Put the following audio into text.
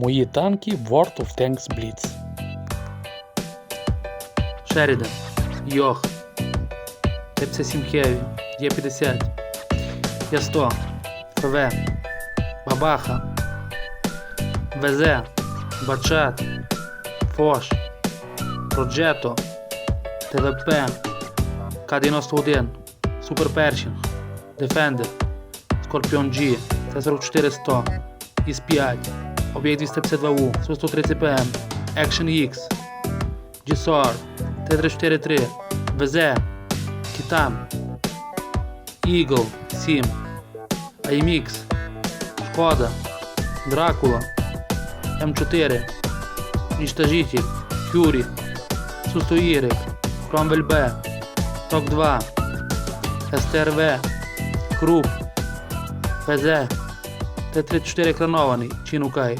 Мої танки World of Tanks Blitz. Шерідан, Йох, Т-57 Хеві, Є-50, Я-100, ФВ, Бабаха, ВЗ, Бачат, Фош, Проджето, ТВП, К-91, Супер Першинг, Дефендер, Скорпіон G, Т-44-100, ІС-5, Об'єкт 252У, Су-130 ПМ, Action X, GSOR, Т-343, ВЗ, Китам, Eagle 7, IMX, Шкода, Дракула, М4, Уничтожитель, Фюрі, Су-100Y, Кромвель Б, ТОК-2, СТРВ, Круп, ПЗ, Т-34 екранований, Чинукай,